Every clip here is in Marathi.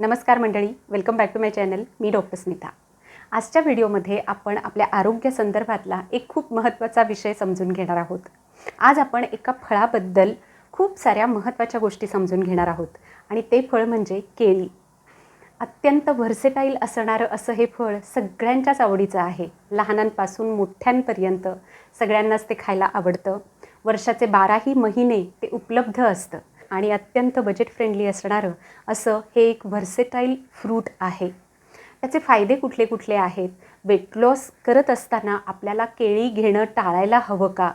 नमस्कार मंडळी welcome back to my channel me doctor Smita. आजच्या व्हिडिओमध्ये आपण आपल्या आरोग्यासंदर्भातला एक खूप महत्त्वाचा विषय समजून घेणार आहोत. आज आपण एका फळाबद्दल खूप साऱ्या महत्त्वाच्या गोष्टी समजून घेणार आहोत आणि ते फळ म्हणजे केळी. अत्यंत व्हर्सेटाईल असणारं असं हे फळ सगळ्यांच्याच आवडीचं आहे. लहानांपासून मोठ्यांपर्यंत सगळ्यांनाच ते खायला आवडतं. वर्षाचे बाराही महिने ते उपलब्ध असतं आणि अत्यंत बजेट फ्रेंडली असणारं असं हे एक व्हर्सेटाईल फ्रूट आहे. त्याचे फायदे कुठले कुठले आहेत? वेट लॉस करत असताना आपल्याला केळी घेणं टाळायला हवं का?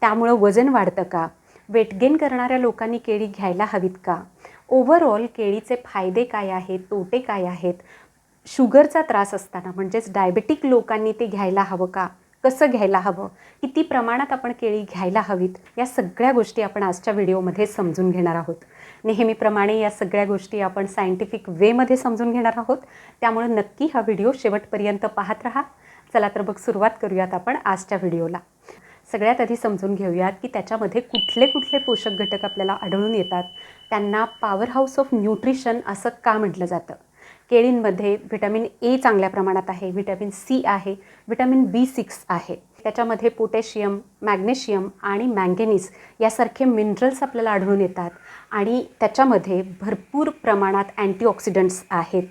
त्यामुळं वजन वाढतं का? वेट गेन करणाऱ्या लोकांनी केळी घ्यायला हवीत का? ओव्हरऑल केळीचे फायदे काय आहेत? तोटे काय आहेत? शुगरचा त्रास असताना म्हणजेच डायबेटिक लोकांनी ते घ्यायला हवं का? कसं घ्यायला हवं? किती प्रमाणात आपण केळी घ्यायला हवीत? या सगळ्या गोष्टी आपण आजच्या व्हिडिओमध्ये समजून घेणार आहोत. नेहमीप्रमाणे या सगळ्या गोष्टी आपण सायंटिफिक वेमध्ये समजून घेणार आहोत. त्यामुळे नक्की हा व्हिडिओ शेवटपर्यंत पाहत राहा. चला तर मग सुरुवात करूयात आपण आजच्या व्हिडिओला. सगळ्यात आधी समजून घेऊयात की त्याच्यामध्ये कुठले कुठले पोषक घटक आपल्याला आढळून येतात? त्यांना पॉवर हाऊस ऑफ न्यूट्रिशन असं का म्हटलं जातं? केळींमध्ये व्हिटॅमिन ए चांगल्या प्रमाणात आहे व्हिटॅमिन सी आहे व्हिटॅमिन बी सिक्स आहे. त्याच्यामध्ये पोटॅशियम मॅग्नेशियम आणि मँगेनीज यासारखे मिनरल्स आपल्याला आढळून येतात आणि त्याच्यामध्ये भरपूर प्रमाणात अँटीऑक्सिडंट्स आहेत.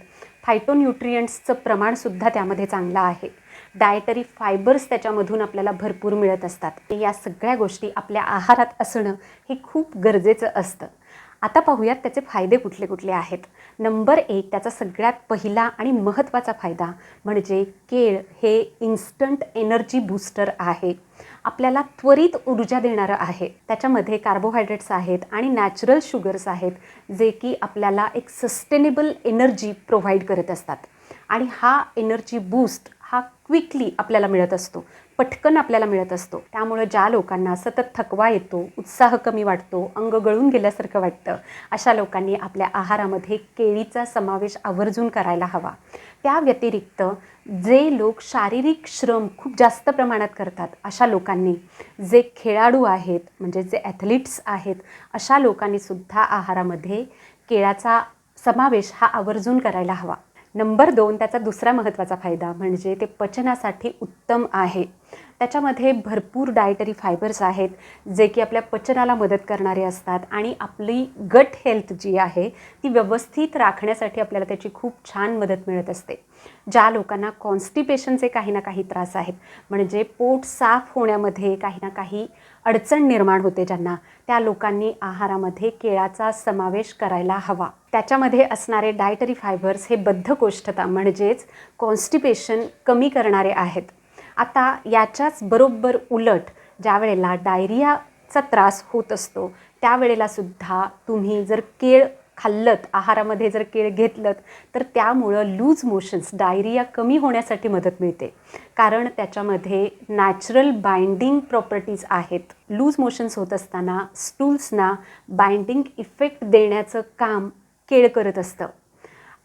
फायटोन्यूट्रियंट्सचं प्रमाणसुद्धा त्यामध्ये चांगलं आहे. डायटरी फायबर्स त्याच्यामधून आपल्याला भरपूर मिळत असतात. या सगळ्या गोष्टी आपल्या आहारात असणं हे खूप गरजेचं असतं. आता पाहूयात त्याचे फायदे कुठले कुठले आहेत. नंबर एक त्याचा सगळ्यात पहिला आणि महत्त्वाचा फायदा म्हणजे केळ हे इन्स्टंट एनर्जी बूस्टर आहे. आपल्याला त्वरित ऊर्जा देणारं आहे. त्याच्यामध्ये कार्बोहायड्रेट्स आहेत आणि नॅचरल शुगर्स आहेत जे की आपल्याला एक सस्टेनेबल एनर्जी प्रोव्हाइड करत असतात. आणि हा एनर्जी बूस्ट हा क्विकली आपल्याला मिळत असतो. पटकन आपल्याला मिळत असतो. त्यामुळं ज्या लोकांना सतत थकवा येतो उत्साह कमी वाटतो अंग गळून गेल्यासारखं वाटतं अशा लोकांनी आपल्या आहारामध्ये केळीचा समावेश आवर्जून करायला हवा. त्या व्यतिरिक्त जे लोक शारीरिक श्रम खूप जास्त प्रमाणात करतात अशा लोकांनी जे खेळाडू आहेत म्हणजे जे ॲथलीट्स आहेत अशा लोकांनी सुद्धा आहारामध्ये केळाचा समावेश हा आवर्जून करायला हवा. नंबर दोन त्याचा दुसरा महत्त्वाचा फायदा म्हणजे ते पचनासाठी उत्तम आहे. त्याच्यामध्ये भरपूर डायटरी फायबर्स आहेत जे की आपल्या पचनाला मदत करणारे असतात आणि आपली गट हेल्थ जी आहे ती व्यवस्थित राखण्यासाठी आपल्याला त्याची खूप छान मदत मिळत असते. ज्या लोकांना कॉन्स्टिपेशनचे काही ना काही त्रास आहेत म्हणजे पोट साफ होण्यामध्ये काही ना काही अडचण निर्माण होते ज्यांना. त्या लोकांनी आहारामध्ये केळाचा समावेश करायला हवा. त्याच्यामध्ये असणारे डायटरी फायबर्स हे बद्धकोष्ठता म्हणजेच कॉन्स्टिपेशन कमी करणारे आहेत. आता याच्याच बरोबर उलट ज्या वेळेला डायरियाचा त्रास होत असतो त्यावेळेला सुद्धा तुम्ही जर केळ खाल्लत आहारामध्ये जर केळ घेतलं तर त्यामुळं लूज मोशन्स डायरिया कमी होण्यासाठी मदत मिळते. कारण त्याच्यामध्ये नॅचरल बाइंडिंग प्रॉपर्टीज आहेत. लूज मोशन्स होत असताना स्टूल्सना बाइंडिंग इफेक्ट देण्याचं काम केळ करत असतं.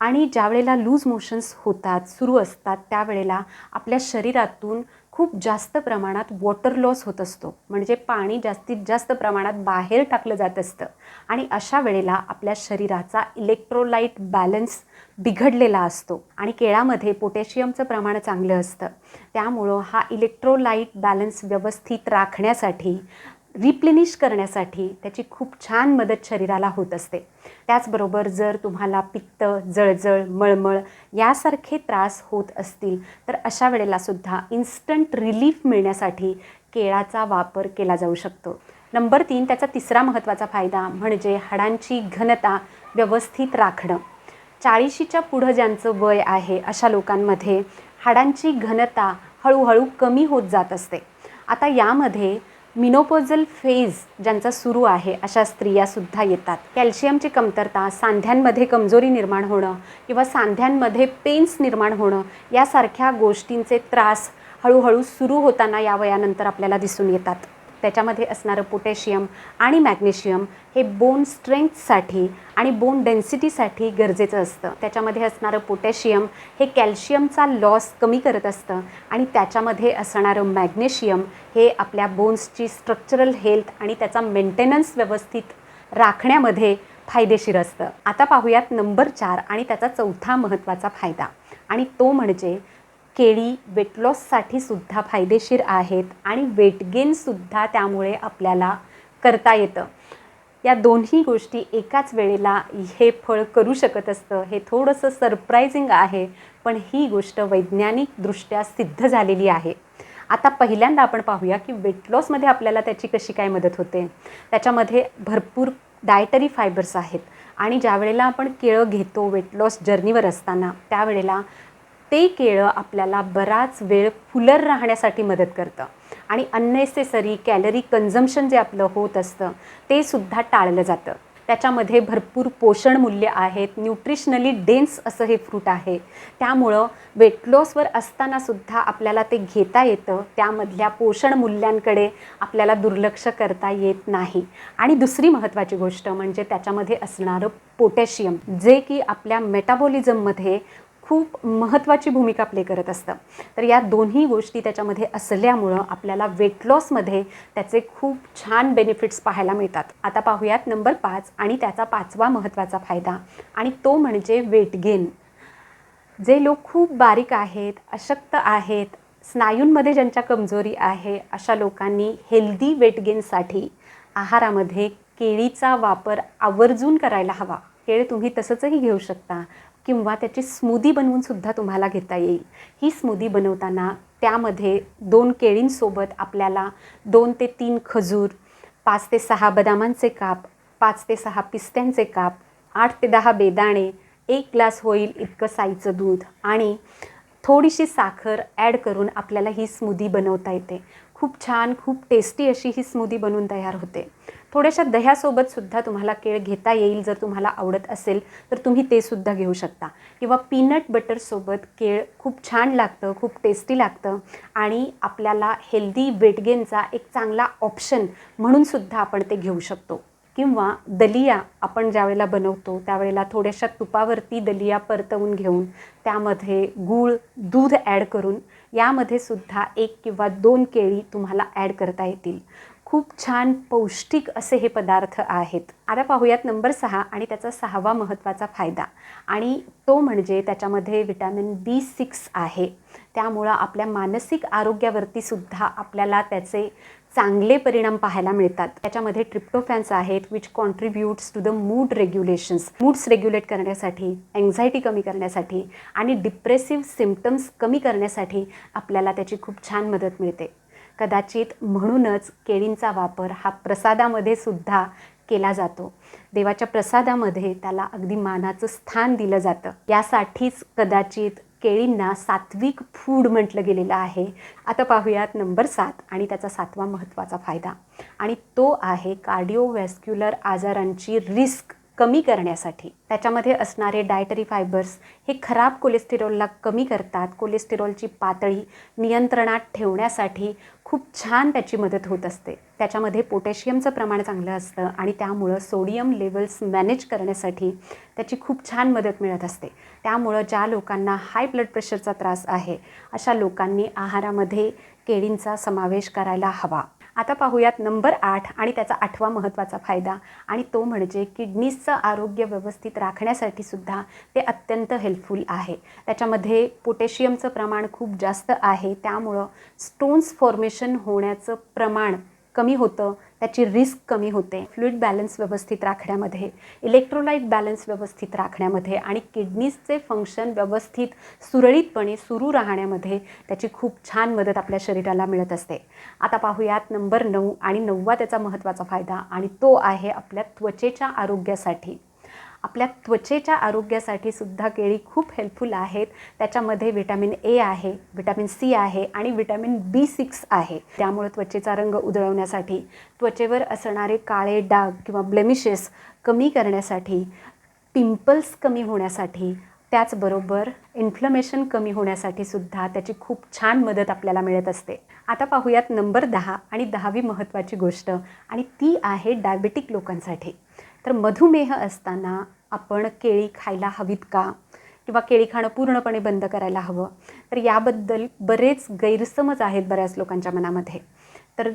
आणि ज्यावेळेला लूज मोशन्स होतात सुरू असतात त्यावेळेला आपल्या शरीरातून खूप जास्त प्रमाणात वॉटर लॉस होत असतो. म्हणजे पाणी जास्तीत जास्त प्रमाणात बाहेर टाकलं जात असतं. आणि अशा वेळेला आपल्या शरीराचा इलेक्ट्रोलाइट बॅलन्स बिघडलेला असतो. आणि केळामध्ये पोटॅशियमचं प्रमाण चांगलं असतं. त्यामुळं हा इलेक्ट्रोलाइट बॅलन्स व्यवस्थित राखण्यासाठी रिप्लिनिश करण्यासाठी त्याची खूप छान मदत शरीराला होत असते. त्याचबरोबर जर तुम्हाला पित्त जळजळ मळमळ यासारखे त्रास होत असतील तर अशा वेळेला सुद्धा इन्स्टंट रिलीफ मिळण्यासाठी केळाचा वापर केला जाऊ शकतो. नंबर तीन त्याचा तिसरा महत्त्वाचा फायदा म्हणजे हाडांची घनता व्यवस्थित राखणं. चाळीशीच्या पुढं ज्यांचं वय आहे अशा लोकांमध्ये हाडांची घनता हळूहळू कमी होत जात असते. आता यामध्ये मिनोपोजल फेज ज्यांचा सुरू आहे अशा स्त्रियासुद्धा येतात. कॅल्शियमची कमतरता सांध्यांमध्ये कमजोरी निर्माण होणं किंवा सांध्यांमध्ये पेन्स निर्माण होणं यासारख्या गोष्टींचे त्रास हळूहळू सुरू होताना या वयानंतर आपल्याला दिसून येतात. त्याच्यामध्ये असणारं पोटॅशियम आणि मॅग्नेशियम हे बोन स्ट्रेंथसाठी आणि बोन डेन्सिटीसाठी गरजेचं असतं. त्याच्यामध्ये असणारं पोटॅशियम हे कॅल्शियमचा लॉस कमी करत असतं आणि त्याच्यामध्ये असणारं मॅग्नेशियम हे आपल्या बोन्सची स्ट्रक्चरल हेल्थ आणि त्याचा मेंटेनन्स व्यवस्थित राखण्यामध्ये फायदेशीर असतं. आता पाहूयात नंबर चार आणि त्याचा चौथा महत्त्वाचा फायदा. आणि तो म्हणजे केळी वेट लॉससाठी सुद्धा फायदेशीर आहेत आणि वेट गेनसुद्धा त्यामुळे आपल्याला करता येतं. या दोन्ही गोष्टी एकाच वेळेला हे फळ करू शकत असतं. हे थोडंसं सरप्रायझिंग आहे पण ही गोष्ट वैज्ञानिकदृष्ट्या सिद्ध झालेली आहे. आता पहिल्यांदा आपण पाहूया की वेट लॉसमध्ये आपल्याला त्याची कशी काय मदत होते. त्याच्यामध्ये भरपूर डायटरी फायबर्स आहेत आणि ज्या वेळेला आपण केळं घेतो वेट लॉस जर्नीवर असताना त्यावेळेला ते केळं आपल्याला बराच वेळ फुलर राहण्यासाठी मदत करतं. आणि अननेसेसरी कॅलरी कन्झम्शन जे आपलं होत असतं ते सुद्धा टाळलं जातं. त्याच्यामध्ये भरपूर पोषण मूल्य आहेत न्यूट्रिशनली डेन्स असं हे फ्रूट आहे. त्यामुळं वेट लॉसवर असतानासुद्धा आपल्याला ते घेता येतं. त्यामधल्या पोषण मूल्यांकडे आपल्याला दुर्लक्ष करता येत नाही. आणि दुसरी महत्त्वाची गोष्ट म्हणजे त्याच्यामध्ये असणारं पोटॅशियम जे की आपल्या मेटाबॉलिझममध्ये खूप महत्त्वाची भूमिका प्ले करत असतं. तर या दोन्ही गोष्टी त्याच्यामध्ये असल्यामुळं आपल्याला वेट लॉसमध्ये त्याचे खूप छान बेनिफिट्स पाहायला मिळतात. आता पाहूयात नंबर पाच आणि त्याचा पाचवा महत्त्वाचा फायदा आणि तो म्हणजे वेट गेन जे लोक खूप बारीक आहेत अशक्त आहेत स्नायूंमध्ये ज्यांच्या कमजोरी आहे अशा लोकांनी हेल्दी वेट गेनसाठी आहारामध्ये केळीचा वापर आवर्जून करायला हवा. केळ तुम्ही तसंचही घेऊ शकता. किंवा त्याची स्मूदी बनवूनसुद्धा तुम्हाला घेता येईल. ही स्मूदी बनवताना त्यामध्ये दोन केळींसोबत आपल्याला दोन ते तीन खजूर पाच ते सहा बदामांचे काप पाच ते सहा पिस्त्यांचे काप आठ ते दहा बेदाणे एक ग्लास होईल इतकं साईचं दूध आणि थोडीशी साखर ॲड करून आपल्याला ही स्मूदी बनवता येते. खूप छान खूप टेस्टी अशी ही स्मूदी बनवून तयार होते. थोड्याशा दह्यासोबत सुद्धा तुम्हाला केळ घेता येईल जर तुम्हाला आवडत असेल तर तुम्ही ते सुद्धा घेऊ शकता. किंवा पीनट बटरसोबत केळ खूप छान लागतं खूप टेस्टी लागतं आणि आपल्याला हेल्दी वेट गेनचा एक चांगला ऑप्शन म्हणून सुद्धा आपण ते घेऊ शकतो. किंवा दलिया आपण ज्यावेळेला बनवतो त्यावेळेला थोड्याशा तुपावरती दलिया परतवून घेऊन त्यामध्ये गूळ दूध ॲड करून यामध्ये सुद्धा एक किंवा दोन केळी तुम्हाला ॲड करता येतील. खूप छान पौष्टिक असे हे पदार्थ आहेत. आता पाहूयात नंबर सहा आणि त्याचा सहावा महत्त्वाचा फायदा. आणि तो म्हणजे त्याच्यामध्ये विटॅमिन बी सिक्स आहे. त्यामुळं आपल्या मानसिक आरोग्यावरती सुद्धा आपल्याला त्याचे चांगले परिणाम पाहायला मिळतात. त्याच्यामध्ये ट्रिप्टोफॅन्स आहेत which contributes to the mood regulations moods regulate करण्यासाठी एन्झायटी कमी करण्यासाठी आणि डिप्रेसिव्ह सिम्पटम्स कमी करण्यासाठी आपल्याला त्याची खूप छान मदत मिळते. कदाचित म्हणूनच केळींचा वापर हा प्रसादामध्ये सुद्धा केला जातो. देवाच्या प्रसादामध्ये त्याला अगदी मानाचं स्थान दिलं जातं. यासाठीच कदाचित केळींना सात्विक फूड म्हटलं गेलेलं आहे. आता पाहूयात नंबर सात आणि त्याचा सातवा महत्त्वाचा फायदा. आणि तो आहे कार्डिओव्हॅस्क्युलर आजारांची रिस्क. कमी करण्यासाठी. त्याच्यामध्ये असणारे डायटरी फायबर्स हे खराब कोलेस्टेरॉलला कमी करतात. कोलेस्टेरॉलची पातळी नियंत्रणात ठेवण्यासाठी खूप छान त्याची मदत होत असते. त्याच्यामध्ये पोटॅशियमचं प्रमाण चांगलं असतं आणि त्यामुळं सोडियम लेवल्स मॅनेज करण्यासाठी त्याची खूप छान मदत मिळत असते. त्यामुळं ज्या लोकांना हाय ब्लड प्रेशरचा त्रास आहे अशा लोकांनी आहारामध्ये केळींचा समावेश करायला हवा. आता पाहूयात नंबर आठ आणि त्याचा आठवा महत्त्वाचा फायदा. आणि तो म्हणजे किडनीजचं आरोग्य व्यवस्थित राखण्यासाठी सुद्धा ते अत्यंत हेल्पफुल आहे. त्याच्यामध्ये पोटॅशियमचं प्रमाण खूप जास्त आहे. त्यामुळं स्टोन्स फॉर्मेशन होण्याचं प्रमाण कमी होतं. त्याची रिस्क कमी होते. फ्लुईड बॅलन्स व्यवस्थित राखण्यामध्ये इलेक्ट्रोलाईट बॅलन्स व्यवस्थित राखण्यामध्ये आणि किडनीजचे फंक्शन व्यवस्थित सुरळीतपणे सुरू राहण्यामध्ये त्याची खूप छान मदत आपल्या शरीराला मिळत असते. आता पाहूयात नंबर नऊ आणि नववा त्याचा महत्त्वाचा फायदा आणि तो आहे आपल्या त्वचेच्या आरोग्यासाठी. आपल्या त्वचेच्या आरोग्यासाठी सुद्धा केळी खूप हेल्पफुल आहेत. त्याच्यामध्ये व्हिटॅमिन ए आहे व्हिटॅमिन सी आहे आणि व्हिटॅमिन बी सिक्स आहे. त्यामुळे त्वचेचा रंग उधळवण्यासाठी त्वचेवर असणारे काळे डाग किंवा ब्लेमिशेस कमी करण्यासाठी पिंपल्स कमी होण्यासाठी त्याचबरोबर इन्फ्लमेशन कमी होण्यासाठी सुद्धा त्याची खूप छान मदत आपल्याला मिळत असते. आता पाहूयात नंबर दहा आणि दहावी महत्त्वाची गोष्ट आणि ती आहे डायबेटिक लोकांसाठी. तर मधुमेह असताना आपण केळी खायला हवीत का? किंवा केळी खाणं पूर्णपणे बंद करायला हवं? तर याबद्दल बरेच गैरसमज आहेत बऱ्याच लोकांच्या मनामध्ये. तर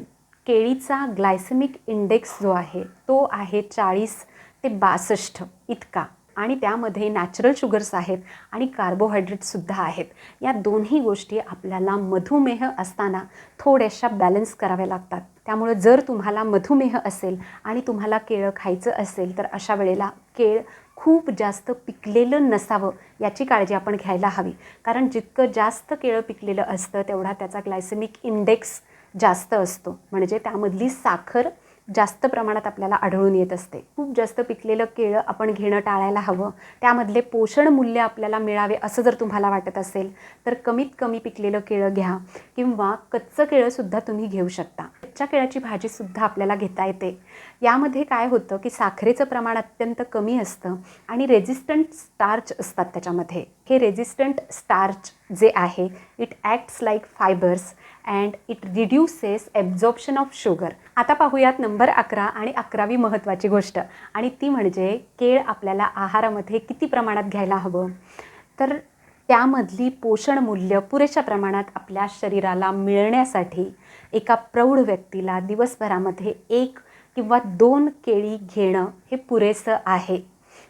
केळीचा ग्लायसेमिक इंडेक्स जो आहे तो आहे चाळीस ते बासष्ट इतका. आणि त्यामध्ये नॅचरल शुगर्स आहेत आणि कार्बोहायड्रेटसुद्धा आहेत. या दोन्ही गोष्टी आपल्याला मधुमेह असताना थोड्याशा बॅलन्स कराव्या लागतात. त्यामुळे जर तुम्हाला मधुमेह असेल आणि तुम्हाला केळं खायचं असेल तर अशा वेळेला केळ खूप जास्त पिकलेलं नसावं याची काळजी आपण घ्यायला हवी. कारण जितकं जास्त केळं पिकलेलं असतं तेवढा त्याचा ग्लायसेमिक इंडेक्स जास्त असतो. म्हणजे त्यामधली साखर जास्त प्रमाणात आपल्याला आढळून येत असते. खूप जास्त पिकलेलं केळं आपण घेणं टाळायला हवं. त्यामधले पोषण मूल्य आपल्याला मिळावे असं जर तुम्हाला वाटत असेल तर कमीत कमी पिकलेलं केळं घ्या किंवा कच्चं केळंसुद्धा तुम्ही घेऊ शकता. कच्च्या केळाची भाजीसुद्धा आपल्याला घेता येते. यामध्ये काय होतं की साखरेचं प्रमाण अत्यंत कमी असतं आणि रेजिस्टंट स्टार्च असतात त्याच्यामध्ये. हे रेजिस्टंट स्टार्च जे आहे it acts like fibres and it reduces absorption of sugar आता पाहूयात नंबर अकरा आणि अकरावी महत्त्वाची गोष्ट. आणि ती म्हणजे केळ आपल्याला आहारामध्ये किती प्रमाणात घ्यायला हवं? तर त्यामधली पोषण मूल्य पुरेशा प्रमाणात आपल्या शरीराला मिळण्यासाठी एका प्रौढ व्यक्तीला दिवसभरामध्ये एक किंवा दोन केळी घेणं हे पुरेसं आहे.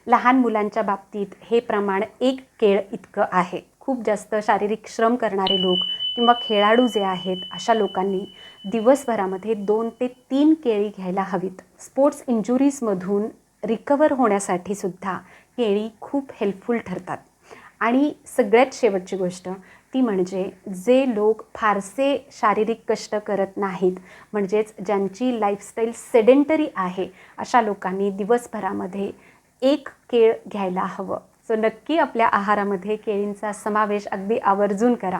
लहान मुलांच्या बाबतीत हे प्रमाण एक केळ इतकं आहे. खूप जास्त शारीरिक श्रम करणारे लोक किंवा खेळाडू जे आहेत अशा लोकांनी दिवसभरामध्ये दोन ते तीन केळी घ्यायला हवीत. स्पोर्ट्स इंजुरीजमधून रिकवर होण्यासाठी सुद्धा केळी खूप हेल्पफुल ठरतात. आणि सगळ्यात शेवटची गोष्ट ती म्हणजे जे लोक फारसे शारीरिक कष्ट करत नाहीत म्हणजेच ज्यांची लाईफस्टाईल सेडेंटरी आहे अशा लोकांनी दिवसभरामध्ये एक केळ घ्यायला हवं. सो नक्की आपल्या आहारामध्ये केळींचा समावेश अगदी आवर्जून करा.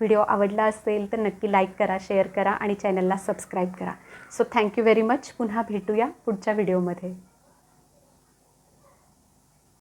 व्हिडिओ आवडला असेल तर नक्की लाईक करा शेअर करा आणि चॅनलला सबस्क्राईब करा. सो थँक्यू व्हेरी मच पुन्हा भेटूया पुढच्या व्हिडिओमध्ये